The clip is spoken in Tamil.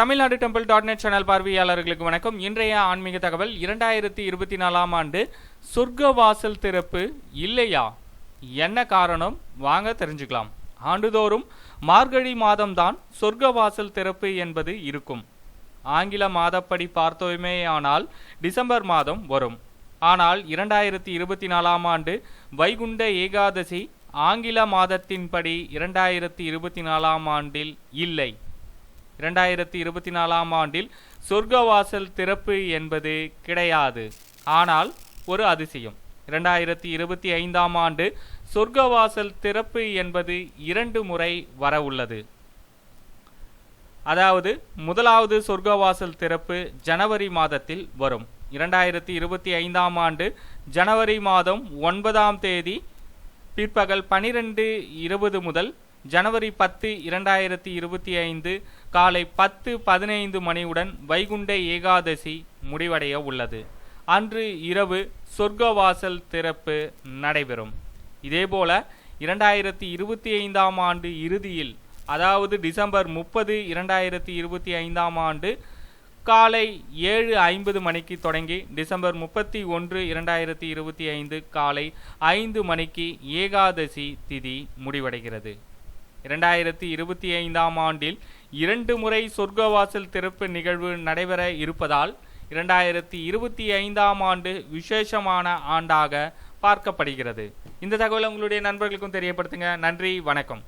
Tamil Nadu temple dot net channel பார்வையாளர்களுக்கு வணக்கம். இன்றைய ஆன்மீக தகவல் இரண்டாயிரத்தி இருபத்தி நாலாம் ஆண்டு சொர்க்க வாசல் திறப்பு இல்லையா? என்ன காரணம்? வாங்க தெரிஞ்சுக்கலாம். ஆண்டுதோறும் மார்கழி மாதம்தான் சொர்க்க வாசல் திறப்பு என்பது இருக்கும். ஆங்கில மாதப்படி பார்த்தோமேயானால் டிசம்பர் மாதம் வரும். ஆனால் இரண்டாயிரத்தி இருபத்தி நாலாம் ஆண்டு வைகுண்ட ஏகாதசி ஆங்கில மாதத்தின்படி இரண்டாயிரத்தி இருபத்தி நாலாம் ஆண்டில் இல்லை. இரண்டாயிரத்தி இருபத்தி நாலாம் ஆண்டில் சொர்க்கவாசல் திறப்பு என்பது கிடையாது. ஆனால் ஒரு அதிசயம். இரண்டாயிரத்தி இருபத்தி ஐந்தாம் ஆண்டு சொர்க்கவாசல் திறப்பு என்பது இரண்டு முறை வர உள்ளது. அதாவது முதலாவது சொர்க்கவாசல் திறப்பு ஜனவரி மாதத்தில் வரும். இரண்டாயிரத்தி இருபத்தி ஐந்தாம் ஆண்டு ஜனவரி மாதம் ஒன்பதாம் தேதி பிற்பகல் பனிரெண்டு இருபது முதல் ஜனவரி பத்து இரண்டாயிரத்தி இருபத்தி ஐந்து காலை பத்து பதினைந்து மணியுடன் வைகுண்ட ஏகாதசி முடிவடைய உள்ளது. அன்று இரவு சொர்க்கவாசல் திறப்பு நடைபெறும். இதேபோல இரண்டாயிரத்தி இருபத்தி ஐந்தாம் ஆண்டு இறுதியில் அதாவது டிசம்பர் முப்பது இரண்டாயிரத்தி இருபத்தி ஐந்தாம் ஆண்டு காலை ஏழு ஐம்பது மணிக்கு தொடங்கி டிசம்பர் முப்பத்தி ஒன்று இரண்டாயிரத்தி இருபத்தி ஐந்து காலை ஐந்து மணிக்கு ஏகாதசி திதி முடிவடைகிறது. இரண்டாயிரத்தி இருபத்தி ஐந்தாம் ஆண்டில் இரண்டு முறை சொர்க்கவாசல் திறப்பு நிகழ்வு நடைபெற இருப்பதால் இரண்டாயிரத்தி இருபத்தி ஐந்தாம் ஆண்டு விசேஷமான ஆண்டாக பார்க்கப்படுகிறது. இந்த தகவலை உங்களுடைய நண்பர்களுக்கும் தெரியப்படுத்துங்க. நன்றி வணக்கம்.